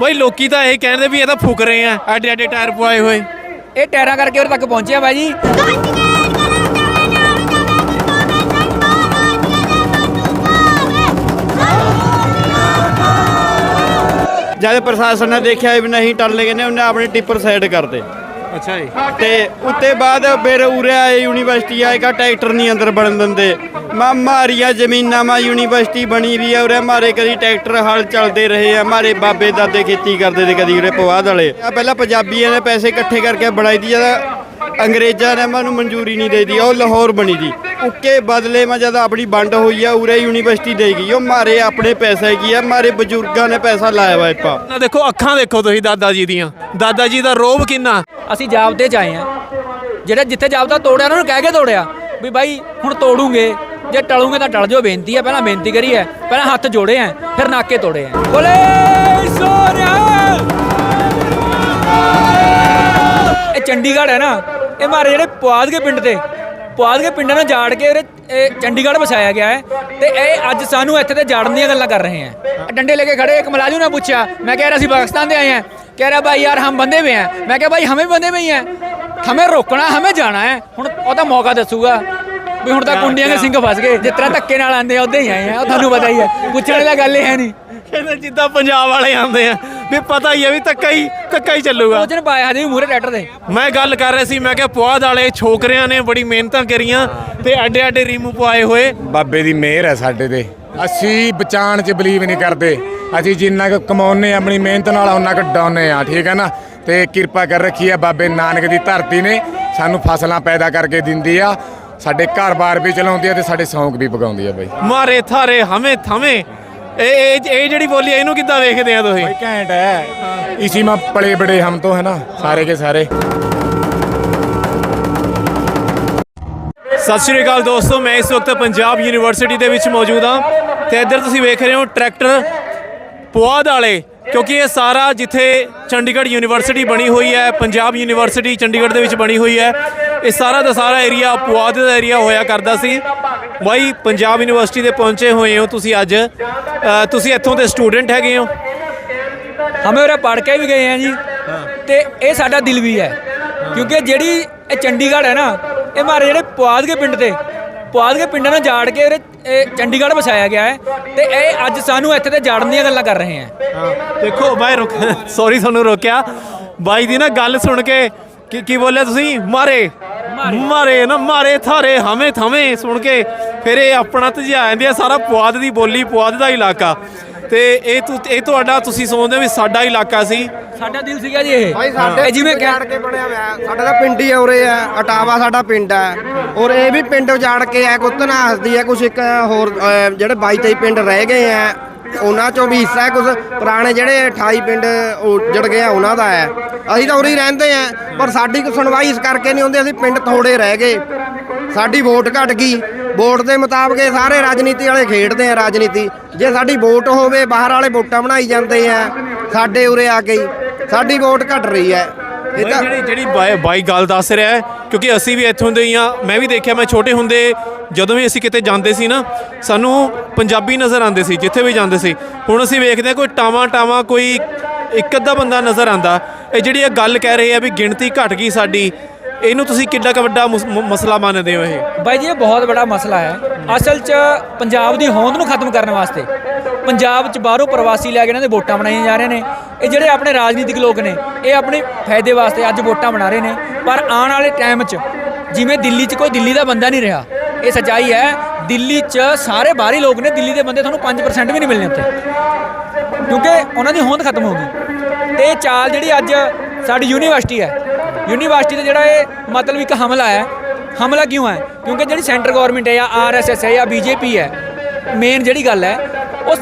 ਬਈ ਲੋਕੀ ਤਾਂ ਇਹ ਕਹਿੰਦੇ ਵੀ ਇਹ ਤਾਂ ਫੁਕ ਰਹੇ ਆ ਐਡੇ ਐਡੇ ਟਾਇਰ ਪਵਾਏ ਹੋਏ। ਇਹ ਟਾਇਰਾਂ ਕਰਕੇ ਉਰੇ ਤੱਕ ਪਹੁੰਚਿਆ ਬਾਈ ਜੀ। ਜਦ ਪ੍ਰਸ਼ਾਸਨ ਨੇ ਦੇਖਿਆ ਵੀ ਨਹੀਂ ਟੱਲ ਗਏ ਨੇ ਉਹਨੇ ਆਪਣੇ ਟਿੱਪਰ ਸਾਈਡ ਕਰਦੇ। ਅੱਛਾ ਜੀ। ਤੇ ਉੱਤੇ ਬਾਅਦ ਫਿਰ ਉਰੇ ਆਏ, ਯੂਨੀਵਰਸਿਟੀ ਆਏਗਾ ਟਰੈਕਟਰ ਨਹੀਂ ਅੰਦਰ ਬਣਨ ਦਿੰਦੇ। ਮਾ ਮਾਰੀਆਂ ਜ਼ਮੀਨਾਂ, ਮਾ ਯੂਨੀਵਰਸਿਟੀ ਬਣੀ ਵੀ ਆ ਉਰੇ। ਮਾਰੇ ਕਦੀ ਟਰੈਕਟਰ ਹਲ ਚੱਲਦੇ ਰਹੇ ਆ, ਮਾਰੇ ਬਾਬੇ ਦਾਦੇ ਖੇਤੀ ਕਰਦੇ ਤੇ ਕਦੀ ਉਰੇ ਪਵਾਦ ਵਾਲੇ। ਆ ਪਹਿਲਾਂ ਪੰਜਾਬੀਆਂ ਨੇ ਪੈਸੇ ਇਕੱਠੇ ਕਰਕੇ ਬਣਾਈ ਦੀ, ਜਦ ਅੰਗਰੇਜ਼ਾਂ ਨੇ ਮੈਨੂੰ ਮਨਜ਼ੂਰੀ ਨਹੀਂ ਦੇ ਦੀ ਉਹ ਲਾਹੌਰ ਬਣੀ ਦੀ। ਉੱਕੇ ਬਦਲੇ ਮੈਂ ਜਦ ਆਪਣੀ ਵੰਡ ਹੋਈ ਆ ਉਰੇ ਯੂਨੀਵਰਸਿਟੀ ਦੇ ਗਈ। ਉਹ ਮਾਰੇ ਆਪਣੇ ਪੈਸੇ ਕੀ ਆ ਮਾਰੇ ਬਜ਼ੁਰਗਾਂ ਨੇ ਪੈਸਾ ਲਾਇਆ ਵਾ ਇੱਪਾ। ਨਾ ਦੇਖੋ ਅੱਖਾਂ ਦੇਖੋ ਤੁਸੀਂ ਦਾਦਾ ਜੀ ਦੀਆਂ। ਦਾਦਾ ਜੀ ਦਾ ਰੋਬ ਕਿੰਨਾ? ਅਸੀਂ ਜਾਬਤੇ ਚ ਆਏ ਆ। ਜਿਹੜਾ ਜਿੱਥੇ ਜਾਬਤਾ ਤੋੜਿਆ ਉਹਨਾਂ ਨੂੰ ਕਹਿ ਕੇ ਤੋੜਿਆ ਵੀ ਬਾਈ ਹੁਣ ਤੋੜੂਗੇ। ਜੇ ਟਲੂਗੇ ਤਾਂ ਟਲ ਜਾਓ ਬੇਨਤੀ ਹੈ ਪਹਿਲਾਂ ਬੇਨਤੀ ਕਰੀ ਹੈ। ਪਹਿਲਾਂ ਹੱਥ ਜੋੜੇ ਆ ਫਿਰ ਨਾਕੇ ਤੋੜੇ ਆ ਬੋਲੇ ਸੋਨਿਆ ਇਹ ਚੰਡੀਗੜ੍ਹ ਹੈ ਨਾ। ਇਹ ਮਾਰੇ ਜਿਹੜੇ ਪੁਆਧ ਕੇ ਪਿੰਡ ਤੇ। ਪੁਆਧ ਕੇ ਪਿੰਡਾਂ ਨੂੰ ਜਾੜ ਕੇ ਉਰੇ ਇਹ ਚੰਡੀਗੜ੍ਹ ਵਸਾਇਆ ਗਿਆ ਹੈ ਤੇ ਇਹ ਅੱਜ ਸਾਨੂੰ ਇੱਥੇ ਤੇ ਜਾੜਨ ਦੀਆਂ ਗੱਲਾਂ ਕਰ ਰਹੇ ਆ ਡੰਡੇ ਲੈ ਕੇ ਖੜੇ ਇੱਕ ਮਲਾਜੂ ਨੇ ਪੁੱਛਿਆ ਮੈਂ ਕਹਿ ਰਿਹਾ ਸੀ ਪਾਕਿਸਤਾਨ ਦੇ ਆਏ ਆ ਕਹਿ ਰਿਹਾ ਭਾਈ ਯਾਰ ਹਮ ਬੰਦੇ में हैं ਮੈਂ क्या भाई ਹਮੇ ਬੰਦੇ में ही हैं हमें रोकना हमें जाना है ਹੁਣ ਉਹਦਾ ਮੌਕਾ ਦੱਸੂਗਾ ਵੀ ਹੁਣ ਤਾਂ ਕੁੰਡੀਆਂ ਦੇ ਸਿੰਘ ਫਸ ਗਏ ਜਿਸ ਤਰ੍ਹਾਂ ਧੱਕੇ ਨਾਲ ਆਂਦੇ ਆ ਉਦਾਂ ਹੀ ਆਏ ਆ। ਤੁਹਾਨੂੰ ਪਤਾ ਹੀ ਹੈ ਪੁੱਛਣ ਵਾਲਾ ਗੱਲ ਹੀ ਹੈ ਨਹੀਂ। ਕਹਿੰਦੇ ਜਿੱਦਾਂ ਪੰਜਾਬ ਵਾਲੇ ਆਉਂਦੇ ਆ। ਵੀ ਪਤਾ ਹੀ ਆ ਵੀ ਧੱਕਾ ਹੀ ਧੱਕਾ ਹੀ ਚੱਲੂਗਾ। ਸੋਚਣ ਪਾਇਆ ਹਜੇ ਵੀ ਮੂਰੇ ਟਰੈਕਟਰ ਦੇ ਮੈਂ ਗੱਲ ਕਰ ਰਿਹਾ ਸੀ ਮੈਂ ਕਿਹਾ ਪੁਆਧ ਵਾਲੇ ਛੋਕਰਿਆਂ ਨੇ ਬੜੀ ਮਿਹਨਤਾਂ ਕਰੀਆਂ ਤੇ ਐਡੇ ਐਡੇ ਰੀਮੂ ਪਵਾਏ ਹੋਏ। ਬਾਬੇ ਦੀ ਮਿਹਰ ਹੈ ਸਾਡੇ ਤੇ। ਅਸੀਂ ਬਚਾਣ 'ਚ ਬਲੀਵ ਨਹੀਂ ਕਰਦੇ। ਅਸੀਂ ਜਿੰਨਾ ਕੁ ਕਮਾਉਨੇ ਆਪਣੀ ਮਿਹਨਤ ਨਾਲ ਉਹਨਾਂ ਕੁ ਡਾਉਨੇ ਆ ਠੀਕ ਹੈ ਨਾ? ਤੇ ਕਿਰਪਾ ਕਰ ਰੱਖੀ ਆ ਬਾਬੇ ਨਾਨਕ ਦੀ ਧਰਤੀ ਨੇ। ਸਾਨੂੰ ਫਸਲਾਂ ਪੈਦਾ ਕਰਕੇ ਦਿੰਦੀ ਆ। ਸਾਡੇ ਘਰ-ਬਾਰ ਵੀ ਚਲਾਉਂਦੀ ਆ ਤੇ ਸਾਡੇ ਸ਼ੌਂਕ ਵੀ ਪਗਾਉਂਦੀ ਆ ਬਾਈ। ਮਾਰੇ ਥਾਰੇ ਹਮੇ ਥਮੇ ਇਹ ਇਹ ਜਿਹੜੀ ਬੋਲੀ ਇਹਨੂੰ ਕਿੱਦਾਂ ਵੇਖਦੇ ਆ ਤੁਸੀਂ? ਬਾਈ ਘੈਂਟ ਹੈ ਇਸੀ ਮਾ ਪਲੇ ਬੜੇ ਹਮ ਤੋਂ ਹੈ ਨਾ? ਸਾਰੇ ਕੇ ਸਾਰੇ। ਸਤਿ ਸ਼੍ਰੀ ਅਕਾਲ ਦੋਸਤੋ ਮੈਂ ਇਸ ਵਕਤ ਪੰਜਾਬ ਯੂਨੀਵਰਸਿਟੀ ਦੇ ਵਿੱਚ ਮੌਜੂਦ ਹਾਂ ਤੇ ਇੱਧਰ ਤੁਸੀਂ ਵੇਖ ਰਹੇ ਹੋ ਟਰੈਕਟਰ ਪੁਆਧ ਵਾਲੇ ਕਿਉਂਕਿ ਇਹ ਸਾਰਾ ਜਿੱਥੇ ਚੰਡੀਗੜ੍ਹ ਯੂਨੀਵਰਸਿਟੀ ਬਣੀ ਹੋਈ ਹੈ ਪੰਜਾਬ ਯੂਨੀਵਰਸਿਟੀ ਚੰਡੀਗੜ੍ਹ ਦੇ ਵਿੱਚ ਬਣੀ ਹੋਈ ਹੈ ਇਹ ਸਾਰਾ ਦਾ ਸਾਰਾ ਏਰੀਆ ਪੁਆਧ ਦਾ ਏਰੀਆ ਹੋਇਆ ਕਰਦਾ ਸੀ। ਬਾਈ ਪੰਜਾਬ ਯੂਨੀਵਰਸਿਟੀ ਦੇ ਪਹੁੰਚੇ ਹੋਏ ਹੋ ਤੁਸੀਂ ਅੱਜ। ਤੁਸੀਂ ਇੱਥੋਂ ਦੇ ਸਟੂਡੈਂਟ ਹੈਗੇ ਹੋ। ਹਮੇ ਉਰੇ ਪੜ ਕੇ ਵੀ ਗਏ ਆ ਜੀ। ਤੇ ਇਹ ਸਾਡਾ ਦਿਲ ਵੀ ਹੈ। ਕਿਉਂਕਿ ਜਿਹੜੀ ਇਹ ਚੰਡੀਗੜ੍ਹ ਹੈ ਨਾ ਇਹ ਮਾਰੇ ਜਿਹੜੇ ਪੁਆਧ ਕੇ ਪਿੰਡ ਤੇ ਪੁਆਧ ਕੇ ਪਿੰਡਾਂ ਨੂੰ ਜਾੜ ਕੇ ਇਹ ਚੰਡੀਗੜ੍ਹ ਵਸਾਇਆ ਗਿਆ ਹੈ ਤੇ ਇਹ ਅੱਜ ਸਾਨੂੰ ਇੱਥੇ ਤੇ ਜਾੜਨ ਦੀਆਂ ਗੱਲਾਂ ਕਰ ਰਹੇ ਆ ਦੇਖੋ ਬਾਈ ਰੁਕ ਸੌਰੀ ਤੁਹਾਨੂੰ ਰੋਕਿਆ। ਬਾਈ ਦੀ ਨਾ ਗੱਲ ਸੁਣ ਕੇ ਕੀ ਕੀ ਬੋਲਿਆ ਤੁਸੀਂ? ਮਾਰੇ। ਮਾਰੇ। ਨਾ ਮਾਰੇ ਥਾਰੇ ਹਮੇ ਥਮੇ ਸੁਣ ਕੇ। ਫਿਰ ਇਹ ਆਪਣਾ ਤਜਾ ਜਾਂਦੇ ਆ ਸਾਰਾ ਪੁਆਧ ਦੀ ਬੋਲੀ ਪੁਆਧ ਦਾ ਇਲਾਕਾ। ਤੇ ਇਹ ਤੁ- ਇਹ ਤੁਹਾਡਾ ਤੁਸੀਂ ਸੋਚਦੇ ਹੋ ਵੀ ਸਾਡਾ ਇਲਾਕਾ ਸੀ? ਸਾਡਾ ਦਿਲ ਸੀਗਾ ਜੀ ਇਹ। ਭਾਈ ਸਾਡੇ ਇਹ ਜਿਵੇਂ ਉਜਾੜ ਕੇ ਬਣਿਆ ਹੋਇਆ ਹੈ। ਸਾਡਾ ਤਾਂ ਪਿੰਡ ਹੀ ਉਰੇ ਆ ਅਟਾਵਾ ਸਾਡਾ ਪਿੰਡ ਹੈ। ਔਰ ਇਹ ਵੀ ਪਿੰਡ ਉਜਾੜ ਕੇ ਆ ਕੁੱਤ ਨਾ ਹੱਸਦੀ ਹੈ ਕੁਛ ਇੱਕ ਹੋਰ ਅਹ, ਜਿਹੜੇ 22 23 ਪਿੰਡ ਰਹਿ ਗਏ ਆ ਉਹਨਾਂ ਚੋਂ ਵੀ ਹਿੱਸਾ ਹੈ ਕੁਝ ਪੁਰਾਣੇ ਜਿਹੜੇ 28 ਪਿੰਡ ਉਜੜ ਗਏ ਆ ਉਹਨਾਂ ਦਾ ਹੈ। ਅਸੀਂ ਤਾਂ ਉਰੇ ਹੀ ਰਹਿੰਦੇ ਆ ਪਰ ਸਾਡੀ ਕੋਈ ਸੁਣਵਾਈ ਇਸ ਕਰਕੇ ਨਹੀਂ ਹੁੰਦੀ ਅਸੀਂ ਪਿੰਡ ਥੋੜੇ ਰਹਿ ਗਏ। ਸਾਡੀ ਵੋਟ ਘਟ ਗਈ। ਵੋਟ ਦੇ ਮੁਤਾਬਕ ਇਹ ਸਾਰੇ ਰਾਜਨੀਤੀ ਵਾਲੇ ਖੇਡਦੇ ਆ ਰਾਜਨੀਤੀ। ਜੇ ਸਾਡੀ ਵੋਟ ਹੋਵੇ, ਬਾਹਰ ਵਾਲੇ ਵੋਟਾਂ ਬਣਾਈ ਜਾਂਦੇ ਆ, ਸਾਡੇ ਉਰੇ ਆ ਕੇ ਸਾਡੀ ਵੋਟ ਘਟ ਰਹੀ ਹੈ। ਇਹ ਤਾਂ ਜਿਹੜੀ ਜਿਹੜੀ ਬਾਈ- ਬਾਈ ਗੱਲ ਦੱਸ ਰਿਹਾ ਹੈ, ਕਿਉਂਕਿ ਅਸੀਂ ਵੀ ਇੱਥੋਂ ਦੇ ਹੀ ਆ ਮੈਂ ਵੀ ਦੇਖਿਆ, ਮੈਂ ਛੋਟੇ ਹੁੰਦੇ ਜਦੋਂ ਵੀ ਅਸੀਂ ਕਿਤੇ ਜਾਂਦੇ ਸੀ ਨਾ, ਸਾਨੂੰ ਪੰਜਾਬੀ ਨਜ਼ਰ ਆਉਂਦੇ ਸੀ, ਜਿੱਥੇ ਵੀ ਜਾਂਦੇ ਸੀ। ਹੁਣ ਅਸੀਂ ਵੇਖਦੇ ਹਾਂ, ਕੋਈ ਟਾਵਾਂ ਟਾਵਾਂ, ਕੋਈ ਇੱਕ ਅੱਧਾ ਬੰਦਾ ਨਜ਼ਰ ਆਂਦਾ ਇਹ ਜਿਹੜੀ ਇਹ ਗੱਲ ਕਹਿ ਰਹੇ ਆ ਵੀ ਗਿਣਤੀ ਘਟ ਗਈ ਸਾਡੀ ਇਹਨੂੰ ਤੁਸੀਂ ਕਿੱਡਾ ਕੁ ਵੱਡਾ ਮੁਸ- ਮ- ਮਸਲਾ ਮੰਨਦੇ ਹੋ ਇਹ? ਬਾਈ ਜੀ, ਇਹ ਬਹੁਤ ਵੱਡਾ ਮਸਲਾ ਹੈ। ਅਸਲ 'ਚ ਪੰਜਾਬ ਦੀ ਹੋਂਦ ਨੂੰ ਖਤਮ ਕਰਨ ਵਾਸਤੇ ਪੰਜਾਬ 'ਚ ਬਾਹਰੋਂ ਪ੍ਰਵਾਸੀ ਲੈ ਕੇ ਇਹਨਾਂ ਦੇ ਵੋਟਾਂ ਬਣਾਈਆਂ ਜਾ ਰਹੀਆਂ ਨੇ। ਇਹ ਜਿਹੜੇ ਆਪਣੇ ਰਾਜਨੀਤਿਕ ਲੋਕ ਨੇ, ਇਹ ਆਪਣੇ ਫਾਇਦੇ ਵਾਸਤੇ ਅੱਜ ਵੋਟਾਂ ਬਣਾ ਰਹੇ ਨੇ। ਪਰ ਆਉਣ ਵਾਲੇ ਟਾਈਮ 'ਚ ਜਿਵੇਂ ਦਿੱਲੀ 'ਚ ਕੋਈ ਦਿੱਲੀ ਦਾ ਬੰਦਾ ਨਹੀਂ ਰਿਹਾ, ਇਹ ਸੱਚਾਈ ਹੈ, ਦਿੱਲੀ 'ਚ ਸਾਰੇ ਬਾਹਰੀ ਲੋਕ ਨੇ, ਦਿੱਲੀ ਦੇ ਬੰਦੇ ਤੁਹਾਨੂੰ 5% ਵੀ ਨਹੀਂ ਮਿਲਣੇ ਉੱਥੇ। ਕਿਉਂਕਿ ਉਹਨਾਂ ਦੀ ਹੋਂਦ ਖਤਮ ਹੋ ਗਈ। ਤੇ ਇਹ ਚਾਲ ਜਿਹੜੀ ਅੱਜ ਸਾਡੀ ਯੂਨੀਵਰਸਿਟੀ ਹੈ ਯੂਨੀਵਰਸਿਟੀ ਤੇ ਜਿਹੜਾ ਇਹ ਮਤਲਬ ਇੱਕ ਹਮਲਾ ਹੈ। ਹਮਲਾ ਕਿਉਂ ਹੈ? ਕਿਉਂਕਿ ਜਿਹੜੀ ਸੈਂਟਰ ਗਵਰਨਮੈਂਟ ਹੈ ਜਾਂ ਆਰਐਸਐਸ ਹੈ ਜਾਂ ਬੀਜੇਪੀ ਹੈ ਮੇਨ ਜਿਹੜੀ ਗੱਲ ਹੈ ਉਸ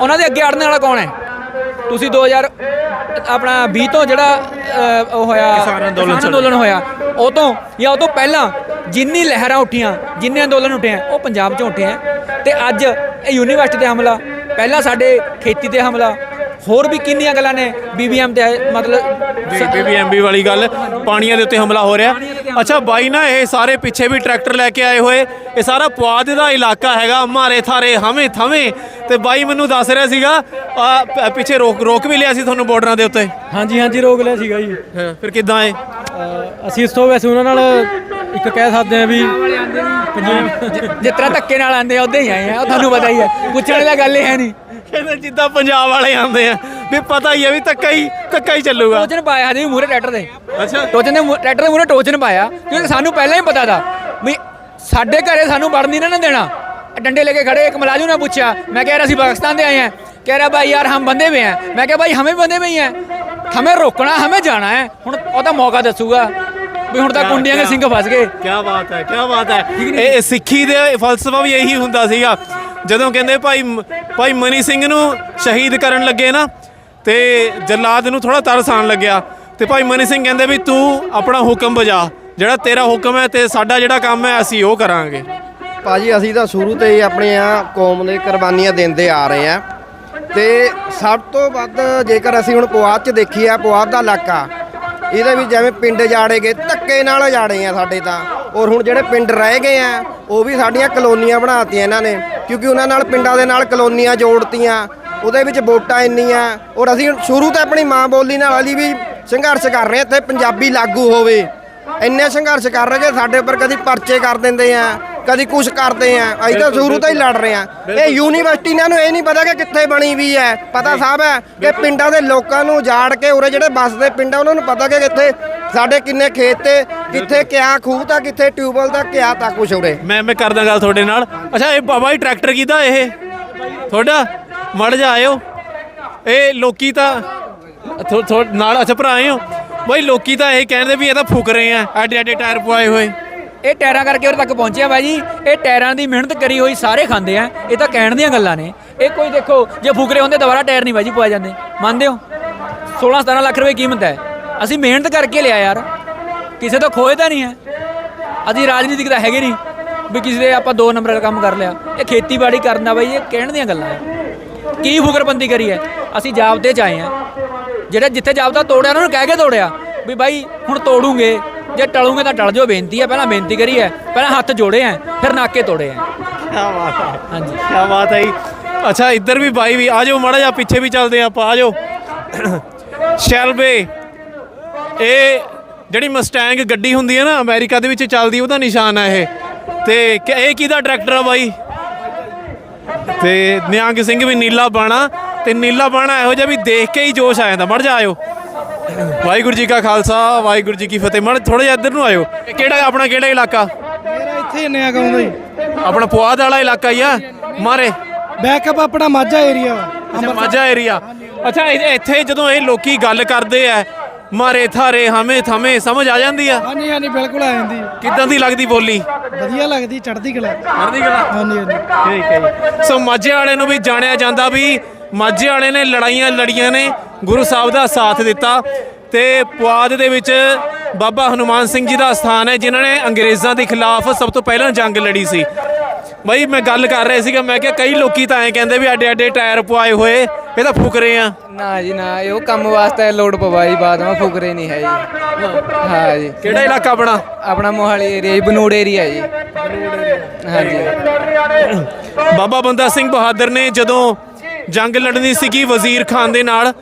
ਉਹਨਾਂ ਦੇ ਅੱਗੇ ਅੜਨ ਵਾਲਾ ਕੌਣ ਹੈ? ਤੁਸੀਂ 2000 ਆਪਣਾ 20 ਤੋਂ ਜਿਹੜਾ ਉਹ ਹੋਇਆ ਕਿਸਾਨ ਅੰਦੋਲਨ ਹੋਇਆ ਉਹ ਤੋਂ ਜਾਂ ਉਹ ਤੋਂ ਪਹਿਲਾਂ ਜਿੰਨੀ ਲਹਿਰਾਂ ਉੱਠੀਆਂ ਜਿੰਨੇ ਅੰਦੋਲਨ ਉੱਠੇ ਆ ਉਹ ਪੰਜਾਬ 'ਚੋਂ ਉੱਠੇ ਆ ਤੇ ਅੱਜ ਇਹ ਯੂਨੀਵਰਸਿਟੀ ਤੇ ਹਮਲਾ ਪਹਿਲਾਂ ਸਾਡੇ ਖੇਤੀ ਤੇ ਹਮਲਾ ਹੋਰ ਵੀ ਕਿੰਨੀਆਂ ਗੱਲਾਂ ਨੇ? ਬੀਬੀਐਮ ਤੇ ਮਤਲਬ ਬੀਬੀਐਮਬੀ ਵਾਲੀ ਗੱਲ ਪਾਣੀਆਂ ਦੇ ਉੱਤੇ ਹਮਲਾ ਹੋ ਰਿਹਾ। ਅੱਛਾ ਬਾਈ ਨਾ ਇਹ ਸਾਰੇ ਪਿੱਛੇ ਵੀ ਟਰੈਕਟਰ ਲੈ ਕੇ ਆਏ ਹੋਏ। ਇਹ ਸਾਰਾ ਪੁਆਧ ਦਾ ਇਲਾਕਾ ਹੈਗਾ ਮਾਰੇ ਥਾਰੇ ਹਵੇਂ ਥਵੇਂ। ਤੇ ਬਾਈ ਮੈਨੂੰ ਦੱਸ ਰਿਹਾ ਸੀਗਾ ਪਿੱਛੇ ਰੋਕ ਰੋਕ ਵੀ ਲਿਆ ਸੀ ਤੁਹਾਨੂੰ ਬਾਰਡਰਾਂ ਦੇ ਉੱਤੇ? ਹਾਂਜੀ ਹਾਂਜੀ ਰੋਕ ਲਿਆ ਸੀਗਾ ਜੀ। ਫਿਰ ਕਿਦਾਂ ਏ ਅਹ ਅਸੀਂ ਇਸ ਤੋਂ ਵੈਸੇ ਉਹਨਾਂ ਨਾਲ ਇੱਕ ਕਹਿ ਸਕਦੇ ਆ ਵੀ ਪੰਜਾਬ ਜਿਸ ਤਰ੍ਹਾਂ ਧੱਕੇ ਨਾਲ ਆਂਦੇ ਆ ਉਦਾਂ ਹੀ ਆਏ ਆ। ਤੁਹਾਨੂੰ ਪਤਾ ਹੀ ਹੈ। ਪੁੱਛਣ ਵਾਲੀ ਗੱਲ ਹੀ ਹੈ ਨਹੀਂ। ਕਹਿੰਦੇ ਜਿੱਦਾਂ ਪੰਜਾਬ ਵਾਲੇ ਆਉਂਦੇ ਆ ਵੀ ਪਤਾ ਹੀ ਆ ਵੀ ਧੱਕਾ ਹੀ ਧੱਕਾ ਹੀ ਚੱਲੂਗਾ। ਟੋਚਨ ਪਾਇਆ ਹਜੇ ਵੀ ਮੂਰੇ ਟਰੈਕਟਰ ਦੇ ਅੱਛਾ। ਟੋਚਨ ਦੇ ਟਰੈਕਟਰ ਦੇ ਮੂਰੇ ਟੋਚਨ ਪਾਇਆ ਕਿਉਂਕਿ ਸਾਨੂੰ ਪਹਿਲਾਂ ਹੀ ਪਤਾ ਦਾ ਵੀ ਸਾਡੇ ਘਰੇ ਸਾਨੂੰ ਵੜਨ ਨਹੀਂ ਨਾ ਦੇਣਾ। ਡੰਡੇ ਲੈ ਕੇ ਖੜੇ ਇੱਕ ਮਲਾਜੂ ਨੇ ਪੁੱਛਿਆ ਮੈਂ ਕਹਿ ਰਿਹਾ ਸੀ ਪਾਕਿਸਤਾਨ ਦੇ ਆਏ ਆ। ਕਹਿ ਰਿਹਾ ਭਾਈ ਯਾਰ ਹਮ ਬੰਦੇ ਵੀ ਆ। ਮੈਂ ਕਿਹਾ ਬਾਈ ਹਮੇ ਬੰਦੇ ਵੀ ਆ। ਹਮੇ ਰੋਕਣਾ ਹਮੇ ਜਾਣਾ ਹੈ। ਹੁਣ ਉਹਦਾ ਮੌਕਾ ਦੱਸੂਗਾ ਵੀ ਹੁਣ ਤਾਂ ਕੁੰਡੀਆਂ ਦੇ ਸਿੰਘ ਫਸ ਗਏ। ਕੀ ਬਾਤ ਹੈ ਕੀ ਬਾਤ ਹੈ। ਇਹ ਸਿੱਖੀ ਦੇ ਫਲਸਫਾ ਵੀ ਇਹੀ ਹੁੰਦਾ ਸੀਗਾ। ਜਦੋਂ ਕਹਿੰਦੇ ਭਾਈ ਭਾਈ ਮਨੀ ਸਿੰਘ ਨੂੰ ਸ਼ਹੀਦ ਕਰਨ ਲੱਗੇ ਨਾ, ਤੇ ਜਲਾਦ ਨੂੰ ਥੋੜਾ ਤਰਸ ਆਣ ਲੱਗਿਆ। ਤੇ ਭਾਈ ਮਨੀ ਸਿੰਘ ਕਹਿੰਦੇ ਵੀ ਤੂੰ ਆਪਣਾ ਹੁਕਮ ਬਜਾ ਜਿਹੜਾ ਤੇਰਾ ਹੁਕਮ ਹੈ ਤੇ ਸਾਡਾ ਜਿਹੜਾ ਕੰਮ ਹੈ, ਅਸੀਂ ਉਹ ਕਰਾਂਗੇ। ਭਾਜੀ, ਅਸੀਂ ਤਾਂ ਸ਼ੁਰੂ ਤੋਂ ਹੀ ਆਪਣੀ ਆ ਕੌਮ ਲਈ ਕੁਰਬਾਨੀਆਂ ਦਿੰਦੇ ਆ ਰਹੇ ਆ। ਤੇ ਸਭ ਤੋਂ ਵੱਧ ਜੇਕਰ ਅਸੀਂ ਹੁਣ ਪੁਆਧ 'ਚ ਦੇਖੀਏ ਪੁਆਧ ਦਾ ਇਲਾਕਾ, ਇਹਦੇ ਵੀ ਜਿਵੇਂ ਪਿੰਡ ਜਾੜੇ ਗਏ, ਧੱਕੇ ਨਾਲ ਜਾੜੇ ਆ ਸਾਡੇ ਤਾਂ। ਔਰ ਹੁਣ ਜਿਹੜੇ ਪਿੰਡ ਰਹਿ ਗਏ ਆ, ਉਹ ਵੀ ਸਾਡੀਆਂ ਕਲੋਨੀਆਂ ਬਣਾਤੀਆਂ ਇਹਨਾਂ ਨੇ, ਕਿਉਂਕਿ ਉਹਨਾਂ ਨਾਲ ਪਿੰਡਾਂ ਦੇ ਨਾਲ ਕਲੋਨੀਆਂ ਜੋੜਤੀਆਂ, ਉਹਦੇ ਵਿੱਚ ਵੋਟਾਂ ਇੰਨੀਆਂ, ਔਰ ਅਸੀਂ ਸ਼ੁਰੂ ਤੋਂ ਆਪਣੀ ਮਾਂ ਬੋਲੀ ਨਾਲ ਅਲੀ ਵੀ ਸੰਘਰਸ਼ ਕਰ ਰਹੇ ਇੱਥੇ ਪੰਜਾਬੀ ਲਾਗੂ ਹੋਵੇ। ਇੰਨੇ ਸੰਘਰਸ਼ ਕਰ ਰਹੇ ਕਿ ਸਾਡੇ ਉੱਪਰ ਕਦੀ ਪਰਚੇ ਕਰ ਦਿੰਦੇ ਆ ਕਦੀ ਕੁਛ ਕਰਦੇ ਆ ਅਸੀਂ ਤਾਂ ਸ਼ੁਰੂ ਤੋਂ ਹੀ ਲੜ ਰਹੇ ਆ। ਇਹ ਯੂਨੀਵਰਸਿਟੀ ਇਹਨਾਂ ਨੂੰ ਇਹ ਨਹੀਂ ਪਤਾ ਕਿ ਕਿੱਥੇ ਬਣੀ ਵੀ ਹੈ। ਪਤਾ ਸਾਹਿਬ ਹੈ ਕਿ ਪਿੰਡਾਂ ਦੇ ਲੋਕਾਂ ਨੂੰ ਉਜਾੜ ਕੇ ਉਰੇ ਜਿਹੜੇ ਵੱਸਦੇ ਪਿੰਡ ਉਹਨਾਂ ਨੂੰ ਪਤਾ ਕਿ ਕਿੱਥੇ ਸਾਡੇ ਕਿੰਨੇ ਖੇਤ ਤੇ ਕਿੱਥੇ ਕਿਆ ਖੂਹ ਤਾਂ ਕਿੱਥੇ ਟਿਊਬਵੈਲ ਦਾ ਕਿਆ ਤਾਂ ਕੁਛ ਉਰੇ। ਮੈਂ ਮੈਂ ਕਰਦਾ ਗੱਲ ਤੁਹਾਡੇ ਨਾਲ। ਅੱਛਾ ਇਹ ਬਾਬਾ ਜੀ ਟਰੈਕਟਰ ਕਿਹਦਾ ਇਹ? ਤੁਹਾਡਾ? ਮੜ ਜਾ ਆਇਓ। ਇਹ ਲੋਕੀ ਤਾਂ ਥੋ- ਨਾਲ ਅੱਛਾ ਭਰਾ ਆਏ ਹੋ ਬਾਈ ਲੋਕੀ ਤਾਂ ਇਹ ਕਹਿੰਦੇ ਵੀ ਇਹ ਤਾਂ ਫੁਕ ਰਹੇ ਆ। ਐਡੇ ਐਡੇ ਟਾਇਰ ਪਵਾਏ ਹੋਏ। ਇਹ ਟਾਇਰਾਂ ਕਰਕੇ ਉਰੇ ਤੱਕ ਪਹੁੰਚਿਆ ਬਾਈ ਜੀ। ਇਹ ਟਾਇਰਾਂ ਦੀ ਮਿਹਨਤ ਕਰੀ ਹੋਈ ਸਾਰੇ ਖਾਂਦੇ ਆ। ਇਹ ਤਾਂ ਕਹਿਣ ਦੀਆਂ ਗੱਲਾਂ ਨੇ। ਇਹ ਕੋਈ ਦੇਖੋ, ਜੇ ਫੁਕਰੇ ਹੁੰਦੇ ਦੁਬਾਰਾ ਟਾਇਰ ਨਹੀਂ ਬਾਈ ਜੀ ਪਵਾਏ ਜਾਂਦੇ। ਮੰਨਦੇ ਹੋ? 16 17 ਲੱਖ ਰੁਪਏ ਕੀਮਤ ਹੈ। ਅਸੀਂ ਮਿਹਨਤ ਕਰਕੇ ਲਿਆ ਯਾਰ। ਕਿਸੇ ਤੋਂ ਖੋਏ ਤਾਂ ਨਹੀਂ ਹੈ। ਅਸੀਂ ਰਾਜਨੀਤਿਕ ਤਾਂ ਹੈਗੇ ਨਹੀਂ। ਵੀ ਕਿਸੇ ਦੇ ਆਪਾਂ ਦੋ ਨੰਬਰ ਦਾ ਕੰਮ ਕਰ ਲਿਆ। ਇਹ ਖੇਤੀਬਾੜੀ ਕਰਨ ਦਾ ਬਾਈ ਇਹ ਕਹਿਣ ਦੀਆਂ ਗੱਲਾਂ ਹੈ ਕੀ ਫੁਕਰਬੰਦੀ ਕਰੀ ਹੈ? ਅਸੀਂ ਜਾਬਤੇ ਚ ਆਏ ਆ ਜਿਹੜਾ ਜਿੱਥੇ ਜਾਬਤਾ ਤੋੜਿਆ, ਉਹਨਾਂ ਨੂੰ ਕਹਿ ਕੇ ਤੋੜਿਆ। ਵੀ ਬਾਈ, ਹੁਣ ਤੋੜੂਗੇ। ਜੇ ਟਲੂਗੇ ਤਾਂ ਟਲ ਜਾਓ ਬੇਨਤੀ ਹੈ ਪਹਿਲਾਂ ਬੇਨਤੀ ਕਰੀ ਹੈ ਪਹਿਲਾਂ ਹੱਥ ਜੋੜੇ ਆ ਫਿਰ ਨਾਕੇ ਤੋੜੇ ਆ ਕੀ ਬਾਤ ਹੈ। ਹਾਂਜੀ। ਕੀ ਬਾਤ ਹੈ ਜੀ। ਅੱਛਾ ਇੱਧਰ ਵੀ ਬਾਈ ਵੀ ਆ ਜਾਓ ਮਾੜਾ ਜਿਹਾ ਪਿੱਛੇ ਵੀ ਚੱਲਦੇ ਆਪਾਂ ਆ ਜਾਓ। ਸ਼ੈਲਵੇ ਇਹ ਜਿਹੜੀ ਮਸਟੈਂਗ ਗੱਡੀ ਹੁੰਦੀ ਹੈ ਨਾ ਅਮਰੀਕਾ ਦੇ ਵਿੱਚ ਚੱਲਦੀ ਉਹਦਾ ਨਿਸ਼ਾਨ ਹੈ ਇਹ। ਤੇ ਕਿ- ਇਹ ਕਿਹਦਾ ਟਰੈਕਟਰ ਆ ਬਾਈ? ਤੇ ਨਿਹੰਗ ਸਿੰਘ ਵੀ ਨੀਲਾ ਬਾਣਾ ਤੇ ਨੀਲਾ ਬਾਣਾ ਇਹੋ ਜਿਹਾ ਵੀ ਦੇਖ ਕੇ ਹੀ ਜੋਸ਼ ਆ ਜਾਂਦਾ। ਮੜ ਜਾ ਆਇਓ। ਵਾਹਿਗੁਰੂ ਜੀ ਕਾ ਖਾਲਸਾ ਵਾਹਿਗੁਰੂ ਜੀ ਕੀ ਫਤਿਹ। ਮੜ ਥੋੜਾ ਜਿਹਾ ਇੱਧਰ ਨੂੰ ਆਇਓ। ਇਹ ਕਿਹੜਾ ਆਪਣਾ ਕਿਹੜਾ ਇਲਾਕਾ? ਮੇਰਾ ਇੱਥੇ ਨਿਆ ਗਾਉਂਦਾ ਜੀ ਆਪਣਾ ਪੁਆਧ ਵਾਲਾ ਇਲਾਕਾ ਹੀ ਆ? ਮਾਰੇ। ਬੈਕਅਪ ਆਪਣਾ ਮਾਝਾ ਏਰੀਆ ਮਾਝਾ ਏਰੀਆ ਅੱਛਾ ਇਹ- ਇੱਥੇ ਜਦੋਂ ਇਹ ਲੋਕੀ ਗੱਲ ਕਰਦੇ ਆ ਮਾਰੇ ਥਾਰੇ ਹਮੇ ਥਮੇ ਸਮਝ ਆ ਜਾਂਦੀ ਆ? ਹਾਂਜੀ ਹਾਂਜੀ ਬਿਲਕੁਲ ਆ ਜਾਂਦੀ ਕਿੱਦਾਂ ਦੀ ਲੱਗਦੀ ਬੋਲੀ? ਵਧੀਆ ਲੱਗਦੀ ਚੜ੍ਹਦੀ ਕਲਾ। ਕਰਦੀ ਗੱਲ ਹਾਂਜੀ ਹਾਂਜੀ। ਠੀਕ ਹੈ ਜੀ। ਸੋ ਮਾਝੇ ਵਾਲੇ ਨੂੰ ਵੀ ਜਾਣਿਆ ਜਾਂਦਾ ਵੀ ਮਾਝੇ ਵਾਲੇ ਨੇ ਲੜਾਈਆਂ ਲੜੀਆਂ ਨੇ ਗੁਰੂ ਸਾਹਿਬ ਦਾ ਸਾਥ ਦਿੱਤਾ ਤੇ ਪੁਆਧ ਦੇ ਵਿੱਚ ਬਾਬਾ ਹਨੂਮਾਨ ਸਿੰਘ ਜੀ ਦਾ ਸਥਾਨ ਹੈ ਜਿਨ੍ਹਾਂ ਨੇ ਅੰਗਰੇਜ਼ਾਂ ਦੇ ਖਿਲਾਫ ਸਭ ਤੋਂ ਪਹਿਲਾਂ ਜੰਗ ਲੜੀ ਸੀ। ਬਈ ਮੈਂ ਗੱਲ ਕਰ ਰਿਹਾ ਸੀਗਾ ਮੈਂ ਕਿਹਾ ਕਈ ਲੋਕੀ ਤਾਂ ਐਂ ਕਹਿੰਦੇ ਵੀ ਐਡੇ ਐਡੇ ਟਾਇਰ ਪਵਾਏ ਹੋਏ ਇਹ ਤਾਂ ਫੁਕਰੇ ਆ? ਨਾ ਜੀ ਨਾ ਇਹ ਉਹ ਕੰਮ ਵਾਸਤੇ ਲੋਡ ਪਵਾਈ ਬਾਅਦ ਵਿੱਚ ਫੁਕਰੇ ਨਹੀਂ ਹੈ ਜੀ। ਹਾਂ ਜੀ। ਕਿਹੜਾ ਇਲਾਕਾ ਆਪਣਾ? ਆਪਣਾ ਮੋਹਾਲੀ ਏਰੀਆ ਜੀ ਬਨੂੜ ਏਰੀਆ ਜੀ। ਹਾਂਜੀ ਬਾਬਾ ਬੰਦਾ ਸਿੰਘ ਬਹਾਦਰ ਨੇ ਜਦੋਂ ਜੰਗ ਲੜਨੀ ਸੀਗੀ ਵਜ਼ੀਰ ਖਾਨ ਦੇ ਨਾਲ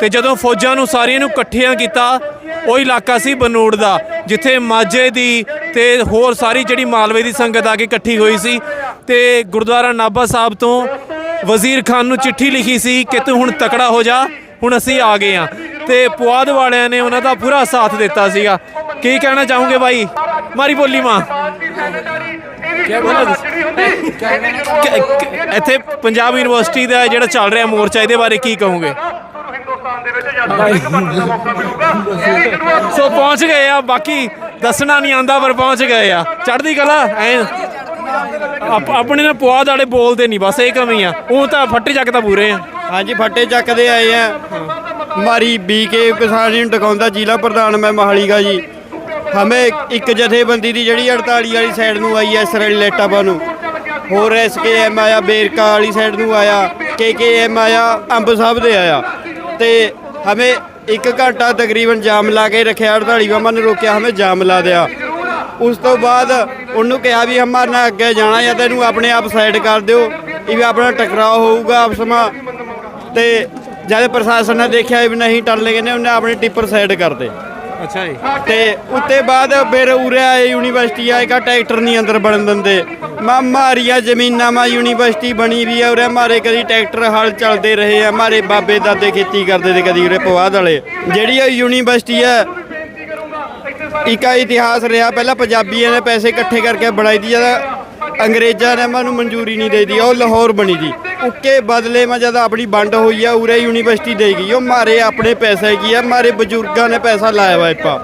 ਤੇ ਜਦੋਂ ਫੌਜਾਂ ਨੂੰ ਸਾਰੀਆਂ ਨੂੰ ਇਕੱਠਿਆਂ ਕੀਤਾ ਉਹ ਇਲਾਕਾ ਸੀ ਬਨੂੜ ਦਾ ਜਿੱਥੇ ਮਾਝੇ ਦੀ ਤੇ ਹੋਰ ਸਾਰੀ ਜਿਹੜੀ ਮਾਲਵੇ ਦੀ ਸੰਗਤ ਆ ਕੇ ਇਕੱਠੀ ਹੋਈ ਸੀ ਤੇ ਗੁਰਦੁਆਰਾ ਨਾਭਾ ਸਾਹਿਬ ਤੋਂ ਵਜ਼ੀਰ ਖਾਨ ਨੂੰ ਚਿੱਠੀ ਲਿਖੀ ਸੀ ਕਿ ਤੂੰ ਹੁਣ ਤਕੜਾ ਹੋ ਜਾ ਹੁਣ ਅਸੀਂ ਆ ਗਏ ਆ ਤੇ ਪੁਆਧ ਵਾਲਿਆਂ ਨੇ ਉਹਨਾਂ ਦਾ ਪੂਰਾ ਸਾਥ ਦਿੱਤਾ ਸੀਗਾ। ਕੀ ਕਹਿਣਾ ਚਾਹੋਗੇ ਬਾਈ? ਮਾਰੀ ਬੋਲੀ ਮਾਂ। ਕੀ ਬੋਲੋ ਇੱਥੇ ਪੰਜਾਬ ਯੂਨੀਵਰਸਿਟੀ ਦਾ ਜਿਹੜਾ ਚੱਲ ਰਿਹਾ ਮੋਰਚਾ ਇਹਦੇ ਬਾਰੇ ਕੀ ਕਹੋਗੇ? ਸੋ ਪਹੁੰਚ ਗਏ ਆ ਬਾਕੀ ਦੱਸਣਾ ਨਹੀਂ ਆਂਦਾ ਪਰ ਪਹੁੰਚ ਗਏ ਆ। ਚੜ੍ਹਦੀ ਕਲਾ ਐ। ਆਪ- ਆਪਣੇ ਨਾਲ ਪੁਆਧ ਵਾਲੇ ਬੋਲਦੇ ਨਹੀਂ, ਬਸ ਇਹ ਕਮੀ ਆ। ਉਹ ਤਾਂ ਫੱਟੇ ਚੱਕ ਤਾਂ ਪੂਰੇ ਆ। ਹਾਂਜੀ, ਫੱਟੇ ਚੱਕਦੇ ਆਏ ਆ। ਮਾਰੀ ਬੀਕੇ ਕਿਸਾਨੀ ਨੂੰ ਟਿਕਾਉਂਦਾ ਜ਼ਿਲ੍ਹਾ ਪ੍ਰਧਾਨ ਮੈਂ ਮਹਾਲੀਗਾ ਜੀ। ਹਮੇ ਇੱਕ ਜਥੇਬੰਦੀ ਦੀ ਜਿਹੜੀ 48 ਵਾਲੀ ਸਾਈਡ ਨੂੰ ਆਈ ਐ ਸਰਲ ਲੈਟਾਪਾ ਨੂੰ। ਹੋਰ ਐਸਕੇਐਮ ਆਇਆ, ਬੇਰਕਾ ਵਾਲੀ ਸਾਈਡ ਨੂੰ ਆਇਆ ਕੇਕੇਐਮ ਆਇਆ, ਅੰਬ ਸਾਹਿਬ ਦੇ ਆਇਆ। ਤੇ ਹਮੇ ਇੱਕ ਘੰਟਾ ਤਕਰੀਬਨ ਜਾਮ ਲਾ ਕੇ ਰੱਖਿਆ 48 ਵਾਮਾ ਨੂੰ ਰੋਕਿਆ, ਹਮੇ ਜਾਮ ਲਾ ਦਿਆ। ਉਸ ਤੋਂ ਬਾਅਦ ਉਹਨੂੰ ਕਿਹਾ ਵੀ ਹਮਾਰ ਨਾਲ ਅੱਗੇ ਜਾਣਾ ਜਾਂ ਤੈਨੂੰ ਆਪਣੇ ਆਪ ਸਾਈਡ ਕਰ ਦਿਓ ਇਹ ਵੀ ਆਪਣਾ ਟਕਰਾਅ ਹੋਊਗਾ ਆਪਸ ਵਿੱਚ ਤੇ ਜਦ ਪ੍ਰਸ਼ਾਸਨ ਨੇ ਦੇਖਿਆ ਵੀ ਨਹੀਂ ਟੱਲ ਗਏ ਨੇ ਉਹਨੇ ਆਪਣੇ ਟਿੱਪਰ ਸਾਈਡ ਕਰਦੇ। ਅੱਛਾ ਜੀ। ਤੇ ਉੱਤੇ ਬਾਅਦ ਫਿਰ ਉਰੇ ਆਏ ਯੂਨੀਵਰਸਿਟੀ ਆਏ ਕਾ ਟਰੈਕਟਰ ਨਹੀਂ ਅੰਦਰ ਬਣਨ ਦਿੰਦੇ। ਮਾ ਮਾਰੀਆਂ ਜ਼ਮੀਨਾਂ ਮਾ ਯੂਨੀਵਰਸਿਟੀ ਬਣੀ ਵੀ ਆ ਉਰੇ ਮਾਰੇ ਕਦੀ ਟਰੈਕਟਰ ਹਲ ਚੱਲਦੇ ਰਹੇ ਆ ਮਾਰੇ ਬਾਬੇ ਦਾਦੇ ਖੇਤੀ ਕਰਦੇ ਤੇ ਕਦੀ ਉਰੇ ਪਵਾਦ ਵਾਲੇ। ਜਿਹੜੀ ਇਹ ਯੂਨੀਵਰਸਿਟੀ ਹੈ ਇਕਾ ਇਤਿਹਾਸ ਰਿਹਾ ਪਹਿਲਾਂ ਪੰਜਾਬੀਆਂ ਨੇ ਪੈਸੇ ਇਕੱਠੇ ਕਰਕੇ ਬਣਾਈ ਦੀ ਜਦ ਅੰਗਰੇਜ਼ਾਂ ਨੇ ਮੈਨੂੰ ਮਨਜ਼ੂਰੀ ਨਹੀਂ ਦੇ ਦੀ ਉਹ ਲਾਹੌਰ ਬਣੀ ਦੀ ਉੱਕੇ ਬਦਲੇ ਮੈਂ ਜਦ ਆਪਣੀ ਵੰਡ ਹੋਈ ਆ ਉਰੇ ਯੂਨੀਵਰਸਿਟੀ ਦੇ ਗਈ ਉਹ ਮਾਰੇ ਆਪਣੇ ਪੈਸੇ ਕੀ ਆ ਮਾਰੇ ਬਜ਼ੁਰਗਾਂ ਨੇ ਪੈਸਾ ਲਾਇਆ ਵਾ ਇਪਾ।